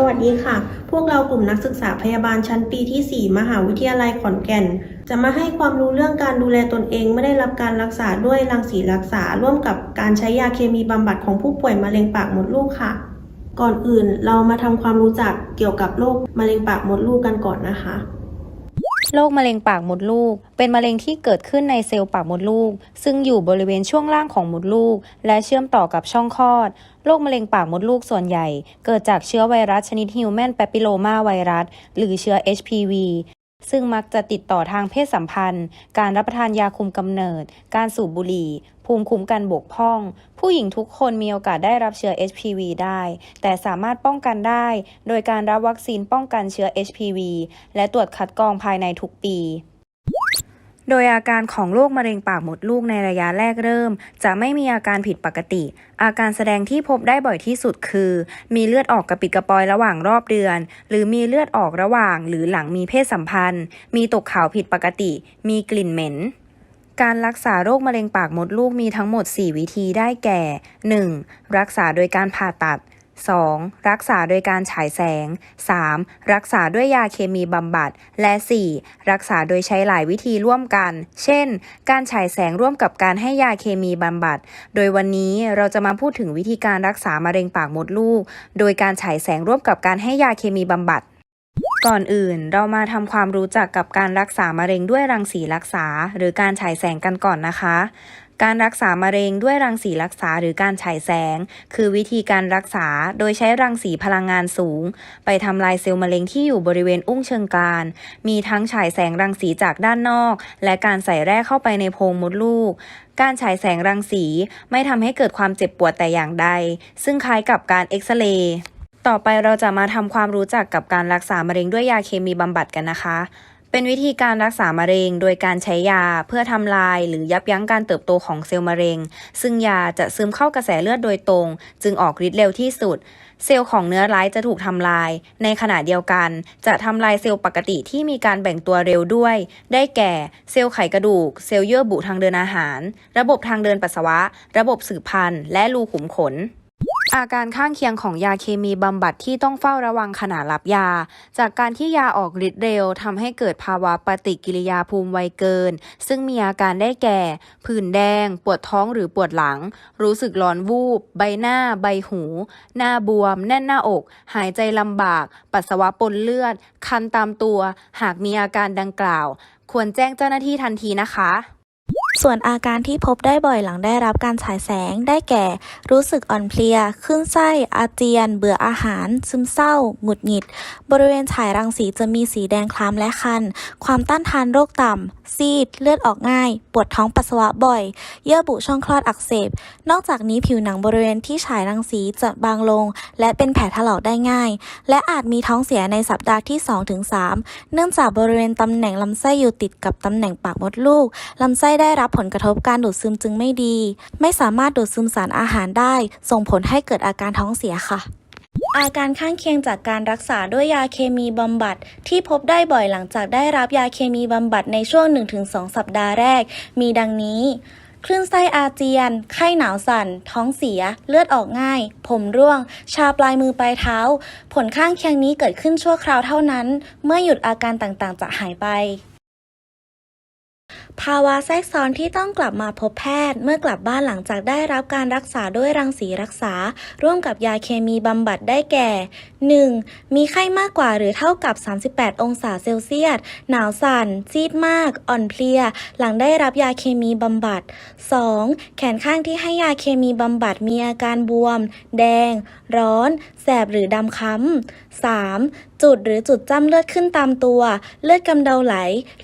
สวัสดีค่ะ พวกเรากลุ่มนักศึกษาพยาบาลชั้นปีที่ 4 มหาวิทยาลัยขอนแก่น จะมาให้ความรู้เรื่องการดูแลตนเองไม่ได้รับการรักษาด้วยรังสีรักษา ร่วมกับการใช้ยาเคมีบำบัดของผู้ป่วยมะเร็งปากมดลูกค่ะ ก่อนอื่นเรามาทำความรู้จักเกี่ยวกับโรคมะเร็งปากมดลูกกันก่อนนะคะ โรคมะเร็งปากมดลูก เป็นมะเร็งที่เกิดขึ้นในเซลล์ปากมดลูก ซึ่งอยู่บริเวณช่วงล่างของมดลูก และเชื่อมต่อกับช่องคลอดโรคมะเร็งปากมดลูกส่วนใหญ่ เกิดจากเชื้อไวรัสชนิดฮิวแมนแปปิโลมาไวรัสหรือเชื้อ HPV ซึ่งมักจะติดต่อทางเพศสัมพันธ์ การรับประทานยาคุมกำเนิด การสูบบุหรี่ ภูมิคุ้มกันบกพร่อง ผู้หญิงทุกคนมีโอกาสได้รับเชื้อ HPV ได้ แต่สามารถป้องกันได้ โดยการรับวัคซีนป้องกันเชื้อ HPV และตรวจคัดกรองภายในทุกปี โดยอาการของโรคมะเร็งปากมดลูกในระยะแรกเริ่ม จะไม่มีอาการผิดปกติ อาการแสดงที่พบได้บ่อยที่สุดคือ มีเลือดออกกระปิดกระปอยระหว่างรอบเดือน หรือมีเลือดออกระหว่าง หรือหลังมีเพศสัมพันธ์ มีตกขาวผิดปกติ มีกลิ่นเหม็นการรักษาโรคมะเร็งปากมดลูกมีทั้งหมด 4 วิธีได้แก่ 1. รักษาโดยการผ่าตัด 2. รักษาโดยการฉายแสง 3. รักษาด้วยยาเคมีบำบัด และ 4. รักษาโดยใช้หลายวิธีร่วมกัน เช่น การฉายแสงร่วมกับการให้ยาเคมีบำบัด โดยวันนี้เราจะมาพูดถึงวิธีการรักษามะเร็งปากมดลูก โดยการฉายแสงร่วมกับการให้ยาเคมีบำบัดก่อนอื่นเรามาทำความรู้จักกับการรักษามะเร็งด้วยรังสีรักษา หรือการฉายแสงกันก่อนนะคะ การรักษามะเร็งด้วยรังสีรักษาหรือการฉายแสง คือวิธีการรักษาโดยใช้รังสีพลังงานสูง ไปทำลายเซลล์มะเร็งที่อยู่บริเวณอุ้งเชิงกราน มีทั้งฉายแสงรังสีจากด้านนอก และการใส่แร่เข้าไปในโพรงมดลูก การฉายแสงรังสีไม่ทำให้เกิดความเจ็บปวดแต่อย่างใด ซึ่งคล้ายกับการเอ็กซเรย์ต่อไปเราจะมาทำความรู้จักกับการรักษามะเร็งด้วยยาเคมีบำบัดกันนะคะ เป็นวิธีการรักษามะเร็งโดยการใช้ยาเพื่อทำลายหรือยับยั้งการเติบโตของเซลล์มะเร็ง ซึ่งยาจะซึมเข้ากระแสเลือดโดยตรง จึงออกฤทธิ์เร็วที่สุด เซลล์ของเนื้อร้ายจะถูกทำลาย ในขณะเดียวกัน จะทำลายเซลล์ปกติที่มีการแบ่งตัวเร็วด้วย ได้แก่ เซลล์ไขกระดูก เซลล์เยื่อบุทางเดินอาหาร ระบบทางเดินปัสสาวะ ระบบสืบพันธุ์ และรูขุมขน อาการข้างเคียงของยาเคมีบำบัดที่ต้องเฝ้าระวังขณะรับยา จากการที่ยาออกฤทธิ์เร็วทำให้เกิดภาวะปฏิกิริยาภูมิไวเกิน ซึ่งมีอาการได้แก่ ผื่นแดง ปวดท้องหรือปวดหลัง รู้สึกร้อนวูบ ใบหน้า ใบหู หน้าบวม แน่นหน้าอก หายใจลำบาก ปัสสาวะปนเลือด คันตามตัว หากมีอาการดังกล่าว ควรแจ้งเจ้าหน้าที่ทันทีนะคะ ส่วนอาการที่พบได้บ่อยหลังได้รับการฉายแสงได้แก่ รู้สึกอ่อนเพลีย ขึ้นไส้ อาเจียน เบื่ออาหาร ซึมเศร้า หงุดหงิด บริเวณฉายรังสีจะมีสีแดงคล้ำและคัน ความต้านทานโรคต่ำ ซีด เลือดออกง่าย ปวดท้องปัสสาวะบ่อย เยื่อบุช่องคลอดอักเสบ นอกจากนี้ผิวหนังบริเวณที่ฉายรังสีจะบางลง และเป็นแผลถลอกได้ง่าย และอาจมีท้องเสียในสัปดาห์ที่ 2-3 เนื่องจากบริเวณตำแหน่งลำไส้อยู่ติดกับตำแหน่งปากมดลูกลำไส้ได้รับผลกระทบการดูดซึมจึงไม่ดี ไม่สามารถดูดซึมสารอาหารได้ ส่งผลให้เกิดอาการท้องเสียค่ะอาการข้างเคียงจากการรักษาด้วยยาเคมีบำบัด ที่พบได้บ่อยหลังจากได้รับยาเคมีบำบัดในช่วง 1-2 สัปดาห์แรก มีดังนี้ คลื่นไส้อาเจียน ไข้หนาวสั่น ท้องเสีย เลือดออกง่าย ผมร่วง ชาปลายมือปลายเท้า ผลข้างเคียงนี้เกิดขึ้นชั่วคราวเท่านั้น เมื่อหยุดอาการต่างๆ จะหายไป ภาวะแทรกซ้อนที่ต้องกลับมาพบแพทย์เมื่อกลับบ้านหลังจากได้รับการรักษาด้วยรังสีรักษา ร่วมกับยาเคมีบำบัดได้แก่ 1. มีไข้มากกว่าหรือเท่ากับ 38 องศาเซลเซียส หนาวสั่น ซีดมาก อ่อนเพลีย หลังได้รับยาเคมีบำบัด 2. แขนข้างที่ให้ยาเคมีบำบัดมีอาการบวม แดง ร้อน แสบหรือดำค้ำ 3. จุดหรือจุดจ้ำเลือดขึ้นตามตัว เลือดกำเดาไหล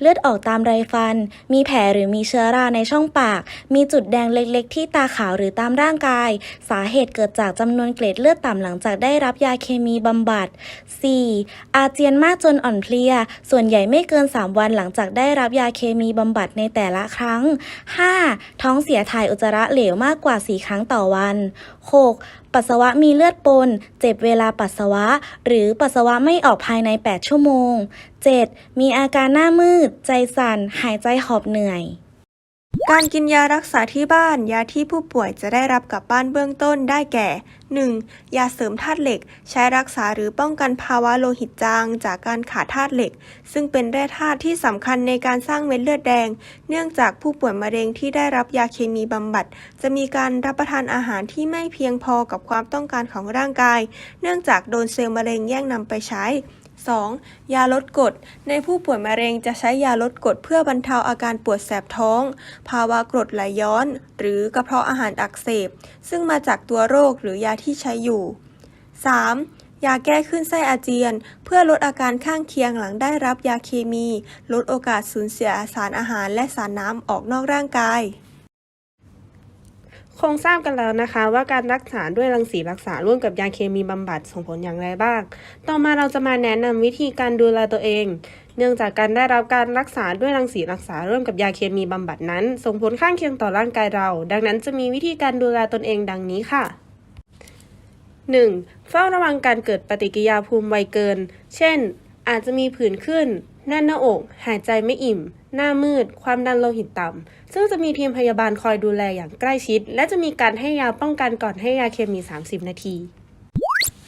เลือดออกตามไรฟัน มีแผลหรือมีเชื้อราในช่องปาก มีจุดแดงเล็กๆ ที่ตาขาวหรือตามร่างกาย สาเหตุเกิดจากจำนวนเกล็ดเลือดต่ำหลังจากได้รับยาเคมีบำบัด 4. อาเจียนมากจนอ่อนเพลีย ส่วนใหญ่ไม่เกิน 3 วันหลังจากได้รับยาเคมีบำบัดในแต่ละครั้ง 5. ท้องเสียถ่ายอุจจาระเหลวมากกว่า 4 ครั้งต่อวัน 6. ปัสสาวะมีเลือดปน เจ็บเวลาปัสสาวะ หรือปัสสาวะไม่ออกภายใน 8 ชั่วโมง 7. มีอาการหน้ามืด ใจสั่น หายใจหอบเหนื่อย การกินยารักษาที่บ้าน ยาที่ผู้ป่วยจะได้รับกลับบ้านเบื้องต้นได้แก่ 1. ยาเสริมธาตุเหล็ก ใช้รักษาหรือป้องกันภาวะโลหิตจางจากการขาดธาตุเหล็ก ซึ่งเป็นแร่ธาตุที่สำคัญในการสร้างเม็ดเลือดแดง เนื่องจากผู้ป่วยมะเร็งที่ได้รับยาเคมีบำบัด จะมีการรับประทานอาหารที่ไม่เพียงพอกับความต้องการของร่างกาย เนื่องจากโดนเซลล์มะเร็งแย่งนำไปใช้ 2. ยาลดกรดในผู้ป่วยมะเร็งจะใช้ยาลดกรดเพื่อบรรเทาอาการปวดแสบท้อง ภาวะกรดไหลย้อน หรือกระเพาะอาหารอักเสบ ซึ่งมาจากตัวโรคหรือยาที่ใช้อยู่ 3. ยาแก้คลื่นไส้อาเจียน เพื่อลดอาการข้างเคียงหลังได้รับยาเคมี ลดโอกาสสูญเสียสารอาหารและสารน้ำออกนอกร่างกาย คงทราบกันแล้วนะคะ ว่าการรักษาด้วยรังสีรักษาร่วมกับยาเคมีบำบัดส่งผลอย่างไรบ้าง ต่อมาเราจะมาแนะนำวิธีการดูแลตัวเอง เนื่องจากการได้รับการรักษาด้วยรังสีรักษาร่วมกับยาเคมีบำบัดนั้น ส่งผลข้างเคียงต่อร่างกายเรา ดังนั้นจะมีวิธีการดูแลตนเองดังนี้ค่ะ 1. เฝ้าระวังการเกิดปฏิกิริยาภูมิไวเกิน เช่น อาจจะมีผื่นขึ้น แน่นหน้าอก หายใจไม่อิ่ม หน้ามืด ความดันโลหิตต่ำ ซึ่งจะมีทีมพยาบาลคอยดูแลอย่างใกล้ชิด และจะมีการให้ยาป้องกันก่อนให้ยาเคมี 30 นาที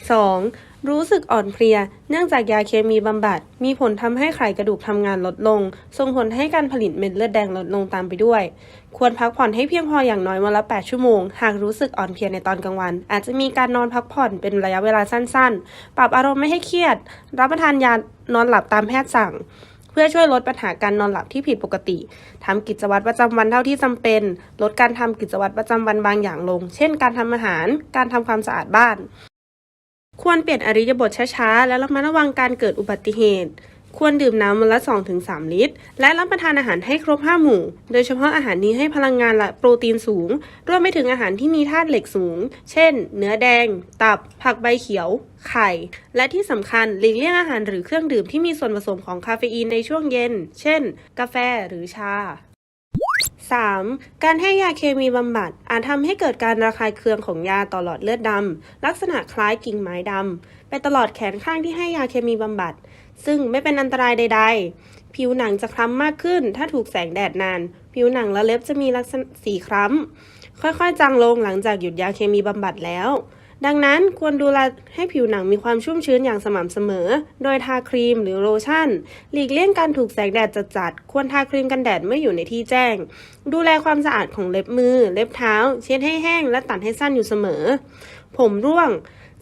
2. รู้สึกอ่อนเพลีย เนื่องจากยาเคมีบำบัด มีผลทำให้ไขกระดูกทำงานลดลง ส่งผลให้การผลิตเม็ดเลือดแดงลดลงตามไปด้วย ควรพักผ่อนให้เพียงพออย่างน้อยวันละ 8 ชั่วโมง หากรู้สึกอ่อนเพลียในตอนกลางวัน อาจจะมีการนอนพักผ่อนเป็นระยะเวลาสั้นๆ ปรับอารมณ์ไม่ให้เครียด รับประทานยานอนหลับตามแพทย์สั่งเพื่อช่วยลดปัญหาการนอนหลับที่ผิดปกติทำกิจวัตรประจำวันเท่าที่จำเป็น ลดการทำกิจวัตรประจำวันบางอย่างลง เช่น การทำอาหาร การทำความสะอาดบ้าน ควรเปลี่ยนอริยบทช้าๆ และระมัดระวังการเกิดอุบัติเหตุ ควรดื่มน้ำวันละ 2-3 ลิตร และรับประทานอาหารให้ครบ 5 หมู่ โดยเฉพาะอาหารนี้ให้พลังงานและโปรตีนสูง รวมไปถึงอาหารที่มีธาตุเหล็กสูง เช่น เนื้อแดง ตับ ผักใบเขียว ไข่ และที่สำคัญหลีกเลี่ยงอาหารหรือเครื่องดื่มที่มีส่วนผสมของคาเฟอีนในช่วงเย็น เช่น กาแฟหรือชา 3. การให้ยาเคมีบำบัด อาจทำให้เกิดการระคายเคืองของยาต่อหลอดเลือดดำ ลักษณะคล้ายกิ่งไม้ดำไปตลอดแขนข้างที่ให้ยาเคมีบำบัด ซึ่งไม่เป็นอันตรายใด ๆ ผิวหนังจะคล้ำมากขึ้น ถ้าถูกแสงแดดนาน ผิวหนังและเล็บจะมีลักษณะสีคล้ำ ค่อยๆ จางลงหลังจากหยุดยาเคมีบำบัดแล้ว ดังนั้นควรดูแลให้ผิวหนังมีความชุ่มชื้นอย่างสม่ำเสมอ โดยทาครีมหรือโลชั่น หลีกเลี่ยงการถูกแสงแดดจัดๆ ควรทาครีมกันแดดเมื่ออยู่ในที่แจ้ง ดูแลความสะอาดของเล็บมือ เล็บเท้า เช็ดให้แห้งและตัดให้สั้นอยู่เสมอ ผมร่วง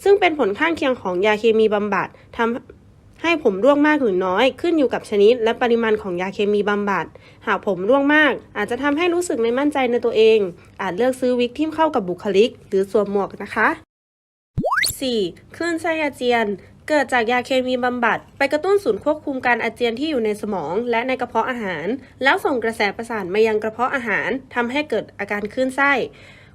ซึ่งเป็นผลข้างเคียงของยาเคมีบำบัดทำให้ผมร่วงมากหรือน้อย ขึ้นอยู่กับชนิด และปริมาณของยาเคมีบำบัด หากผมร่วงมาก อาจจะทำให้รู้สึกไม่มั่นใจในตัวเอง อาจเลือกซื้อวิกที่เข้ากับบุคลิก หรือสวมหมวกนะคะ 4. คลื่นไส้อาเจียน เกิดจากยาเคมีบำบัด ไปกระตุ้นศูนย์ควบคุมการอาเจียนที่อยู่ในสมอง และในกระเพาะอาหาร แล้วส่งกระแสประสาทมายังกระเพาะอาหารทำให้เกิดอาการคลื่นไส้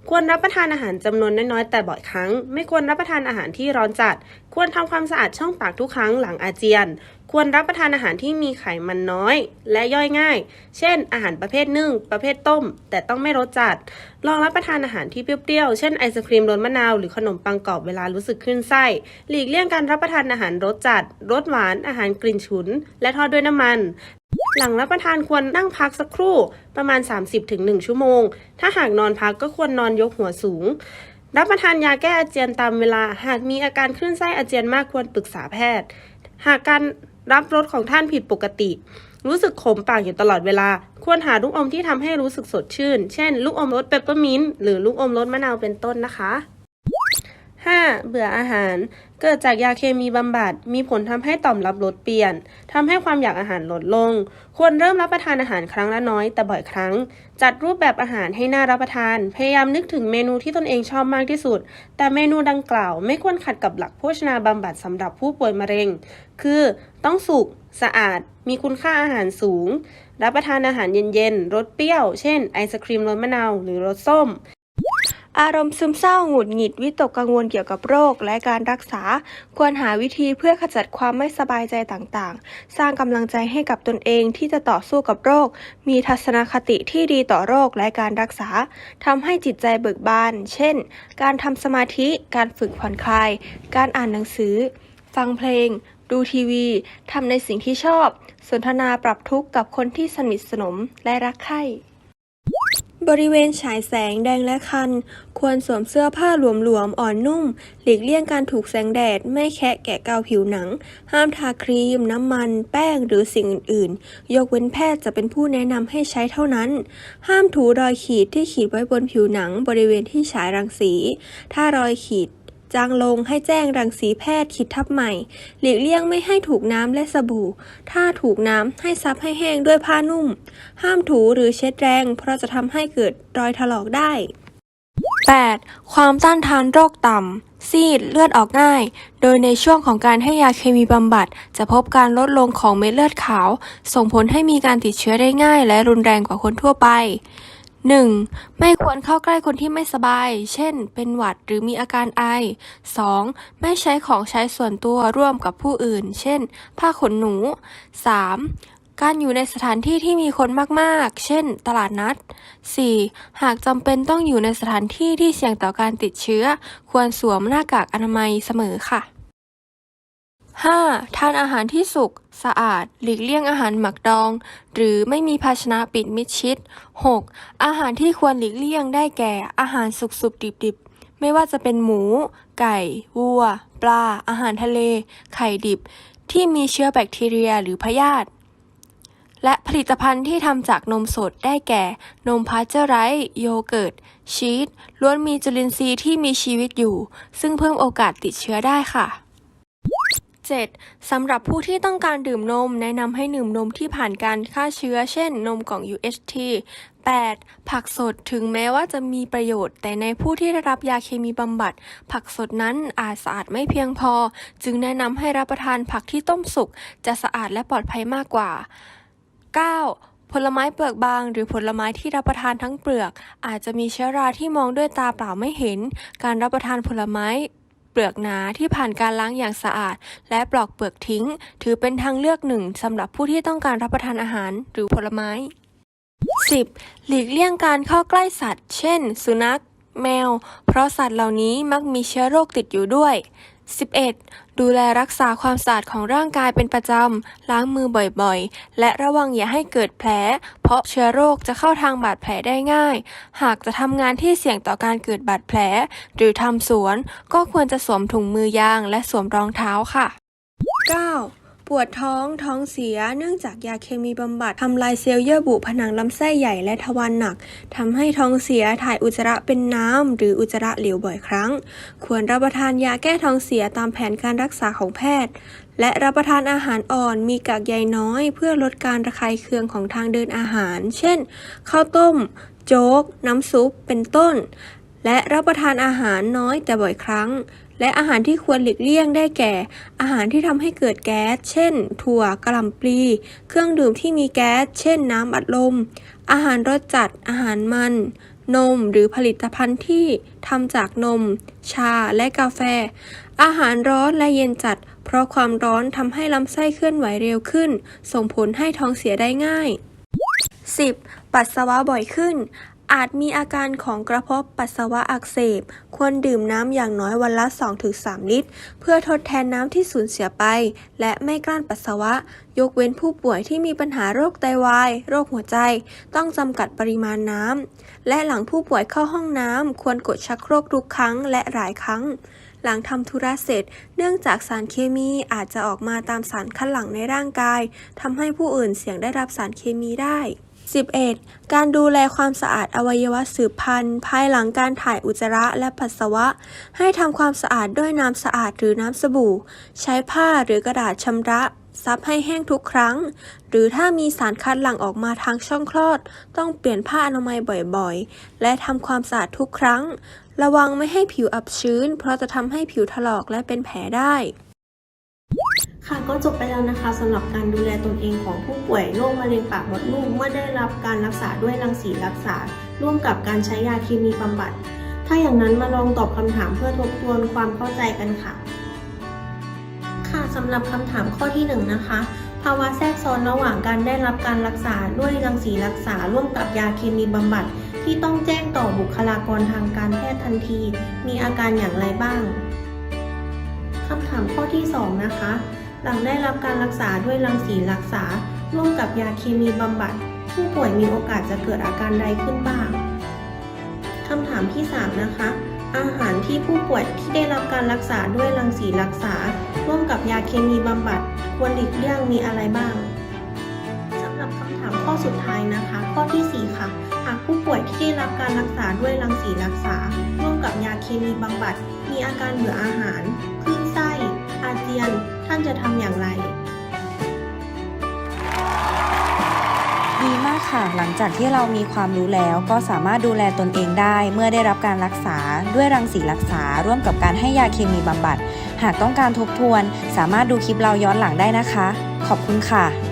ควรรับประทานอาหารจำนวนน้อยๆ แต่บ่อยครั้ง ไม่ควรรับประทานอาหารที่ร้อนจัดควรทำความสะอาดช่องปากทุกครั้งหลังอาเจียน ควรรับประทานอาหารที่มีไขมันน้อย และย่อยง่าย เช่น อาหารประเภทนึ่ง ประเภทต้ม แต่ต้องไม่รสจัด ลองรับประทานอาหารที่เปรี้ยวๆ เช่นไอศครีมรสมะนาวหรือขนมปังกรอบเวลารู้สึกขึ้นไส้ หลีกเลี่ยงการรับประทานอาหารรสจัด รสหวาน อาหารกลิ่นฉุน และทอดด้วยน้ำมันหลังรับประทานควรนั่งพักสักครู่ประมาณ 30-1 ชั่วโมง ถ้าหากนอนพักก็ควรนอนยกหัวสูง รับประทานยาแก้อาเจียนตามเวลา หากมีอาการคลื่นไส้อาเจียนมากควรปรึกษาแพทย์ หากการรับรสของท่านผิดปกติ รู้สึกขมปากอยู่ตลอดเวลา ควรหาลูกอมที่ทำให้รู้สึกสดชื่น เช่น ลูกอมรสเปปเปอร์มินต์หรือลูกอมรสมะนาวเป็นต้นนะคะ 5. เบื่ออาหาร เกิดจากยาเคมีบำบัด มีผลทำให้ต่อมรับรสเปลี่ยนทำให้ความอยากอาหารลดลง ควรเริ่มรับประทานอาหารครั้งละน้อยแต่บ่อยครั้ง จัดรูปแบบอาหารให้น่ารับประทาน พยายามนึกถึงเมนูที่ตนเองชอบมากที่สุด แต่เมนูดังกล่าวไม่ควรขัดกับหลักโภชนาบำบัดสำหรับผู้ป่วยมะเร็ง คือต้องสุก สะอาด มีคุณค่าอาหารสูง รับประทานอาหารเย็นๆ รสเปรี้ยว เช่น ไอศครีมรสมะนาวหรือรสส้ม อารมณ์ซึมเศร้าหงุดหงิดวิตกกังวลเกี่ยวกับโรค และการรักษา ควรหาวิธีเพื่อขจัดความไม่สบายใจต่างๆ สร้างกำลังใจให้กับตนเองที่จะต่อสู้กับโรค มีทัศนคติที่ดีต่อโรคและการรักษาทำให้จิตใจเบิกบาน เช่น การทำสมาธิ การฝึกผ่อนคลาย การอ่านหนังสือ ฟังเพลง ดูทีวีทำในสิ่งที่ชอบ สนทนาปรับทุกข์กับคนที่สนิทสนมและรักใคร่ บริเวณฉายแสงแดงและคัน ควรสวมเสื้อผ้าหลวมๆ อ่อนนุ่ม หลีกเลี่ยงการถูกแสงแดด ไม่แคะแกะเกาผิวหนัง ห้ามทาครีม น้ำมัน แป้ง หรือสิ่งอื่นๆ ยกเว้นแพทย์จะเป็นผู้แนะนำให้ใช้เท่านั้น ห้ามถูรอยขีดที่ขีดไว้บนผิวหนัง บริเวณที่ฉายรังสี ถ้ารอยขีด จางลงให้แจ้งรังสีแพทย์คิดทับใหม่ หลีกเลี่ยงไม่ให้ถูกน้ำและสบู่ ถ้าถูกน้ำให้ซับให้แห้งด้วยผ้านุ่ม ห้ามถูหรือเช็ดแรง เพราะจะทำให้เกิดรอยถลอกได้ 8. ความต้านทานโรคต่ำ ซีดเลือดออกง่าย โดยในช่วงของการให้ยาเคมีบำบัด จะพบการลดลงของเม็ดเลือดขาว ส่งผลให้มีการติดเชื้อได้ง่าย และรุนแรงกว่าคนทั่วไป 1. ไม่ควรเข้าใกล้คนที่ไม่สบาย เช่น เป็นหวัดหรือมีอาการไอ 2. ไม่ใช้ของใช้ส่วนตัวร่วมกับผู้อื่น เช่น ผ้าขนหนู 3. การอยู่ในสถานที่ที่มีคนมากๆ เช่น ตลาดนัด 4. หากจำเป็นต้องอยู่ในสถานที่ที่เสี่ยงต่อการติดเชื้อ ควรสวมหน้ากากอนามัยเสมอค่ะ 5. ทานอาหารที่สุก สะอาด หลีกเลี่ยงอาหารหมักดอง หรือไม่มีภาชนะปิดมิดชิด 6. อาหารที่ควรหลีกเลี่ยงได้แก่ อาหารสุกๆดิบๆไม่ว่าจะเป็นหมู ไก่ วัว ปลา อาหารทะเล ไข่ดิบ ที่มีเชื้อแบคทีเรียหรือพยาธิและผลิตภัณฑ์ที่ทำจากนมสดได้แก่ นมพาสเจอร์ไรส์โยเกิร์ต ชีสล้วนมีจุลินทรีย์ที่มีชีวิตอยู่ ซึ่งเพิ่มโอกาสติดเชื้อได้ค่ะ 7. สำหรับผู้ที่ต้องการดื่มนม แนะนำให้ดื่มนมที่ผ่านการฆ่าเชื้อ เช่น นมกล่อง UHT 8. ผักสดถึงแม้ว่าจะมีประโยชน์ แต่ในผู้ที่ได้รับยาเคมีบำบัด ผักสดนั้นอาจสะอาดไม่เพียงพอ จึงแนะนำให้รับประทานผักที่ต้มสุก จะสะอาดและปลอดภัยมากกว่า 9. ผลไม้เปลือกบางหรือผลไม้ที่รับประทานทั้งเปลือก อาจจะมีเชื้อราที่มองด้วยตาเปล่าไม่เห็น การรับประทานผลไม้ เปลือกหนาที่ผ่านการล้างอย่างสะอาด และปลอกเปลือกทิ้ง ถือเป็นทางเลือกหนึ่งสำหรับผู้ที่ต้องการรับประทานอาหารหรือผลไม้ 10. หลีกเลี่ยงการเข้าใกล้สัตว์ เช่น สุนัข แมว เพราะสัตว์เหล่านี้มักมีเชื้อโรคติดอยู่ด้วย 11. ดูแลรักษาความสะอาดของร่างกายเป็นประจำ ล้างมือบ่อยๆ และระวังอย่าให้เกิดแผล เพราะเชื้อโรคจะเข้าทางบาดแผลได้ง่าย หากจะทำงานที่เสี่ยงต่อการเกิดบาดแผล หรือทำสวน ก็ควรจะสวมถุงมือยางและสวมรองเท้าค่ะ 9. ปวดท้องท้องเสีย เนื่องจากยาเคมีบำบัดทำลายเซลล์เยื่อบุผนังลำไส้ใหญ่และทวารหนักทำให้ท้องเสียถ่ายอุจจาระเป็นน้ำหรืออุจจาระเหลวบ่อยครั้ง ควรรับประทานยาแก้ท้องเสียตามแผนการรักษาของแพทย์ และรับประทานอาหารอ่อนมีกากใยน้อย เพื่อลดการระคายเคืองของทางเดินอาหาร เช่น ข้าวต้ม โจ๊ก น้ำซุป เป็นต้น และรับประทานอาหารน้อยแต่บ่อยครั้ง และอาหารที่ควรหลีกเลี่ยงได้แก่ อาหารที่ทำให้เกิดแก๊ส เช่น ถั่วกระหล่ำปลี เครื่องดื่มที่มีแก๊ส เช่น น้ำอัดลม อาหารรสจัด อาหารมัน นม หรือผลิตภัณฑ์ที่ทำจากนม ชา และกาแฟ อาหารร้อนและเย็นจัด เพราะความร้อนทำให้ลำไส้เคลื่อนไหวเร็วขึ้น ส่งผลให้ท้องเสียได้ง่าย 10. ปัสสาวะบ่อยขึ้น อาจมีอาการของกระเพาะปัสสาวะอักเสบ ควรดื่มน้ำอย่างน้อยวันละ 2-3 ลิตร เพื่อทดแทนน้ำที่สูญเสียไป และไม่กลั้นปัสสาวะ ยกเว้นผู้ป่วยที่มีปัญหาโรคไตวาย โรคหัวใจ ต้องจำกัดปริมาณน้ำ และหลังผู้ป่วยเข้าห้องน้ำ ควรกดชักโครกทุกครั้งและหลายครั้ง หลังทำธุระเสร็จ เนื่องจากสารเคมีอาจจะออกมาตามสารคัดหลั่งในร่างกายทำให้ผู้อื่นเสี่ยงได้รับสารเคมีได้ 11. การดูแลความสะอาดอวัยวะสืบพันธุ์ ภายหลังการถ่ายอุจจาระและปัสสาวะ ให้ทำความสะอาดด้วยน้ำสะอาดหรือน้ำสบู่ ใช้ผ้าหรือกระดาษชำระซับให้แห้งทุกครั้ง หรือถ้ามีสารคัดหลั่งออกมาทางช่องคลอด ต้องเปลี่ยนผ้าอนามัยบ่อยๆ และทำความสะอาดทุกครั้ง ระวังไม่ให้ผิวอับชื้น เพราะจะทำให้ผิวถลอกและเป็นแผลได้ ค่ะก็จบไปแล้วนะคะสำหรับการดูแลตนเองของผู้ป่วยโรคมะเร็งปากมดลูกเมื่อได้รับการรักษาด้วยรังสีรักษา ร่วมกับการใช้ยาเคมีบำบัด ถ้าอย่างนั้นมาลองตอบคำถามเพื่อทบทวนความเข้าใจกันค่ะ ค่ะสำหรับคำถามข้อที่หนึ่งนะคะภาวะแทรกซ้อนระหว่างการได้รับการรักษาด้วยรังสีรักษา ร่วมกับยาเคมีบำบัด ที่ต้องแจ้งต่อบุคลากรทางการแพทย์ทันที มีอาการอย่างไรบ้างคำถามข้อที่สองนะคะ หลังได้รับการรักษาด้วยรังสีรักษา ร่วมกับยาเคมีบำบัด ผู้ป่วยมีโอกาสจะเกิดอาการใดขึ้นบ้างคำถามที่ 3 นะคะ อาหารที่ผู้ป่วยที่ได้รับการรักษาด้วยรังสีรักษา ร่วมกับยาเคมีบำบัดควรหลีกเลี่ยงมีอะไรบ้างสำหรับคำถามข้อสุดท้ายนะคะ ข้อทีสี่4 ค่ะ หากผู้ป่วยที่ได้รับการรักษาด้วยรังสีรักษา ร่วมกับยาเคมีบำบัด มีอาการเบื่ออาหารคลื่นไส้ อาเจียน ท่านจะทำอย่างไร ดีมากค่ะ หลังจากที่เรามีความรู้แล้วก็สามารถดูแลตนเองได้ เมื่อได้รับการรักษาด้วยรังสีรักษา ร่วมกับการให้ยาเคมีบำบัด หากต้องการทบทวน สามารถดูคลิปเราย้อนหลังได้นะคะ ขอบคุณค่ะ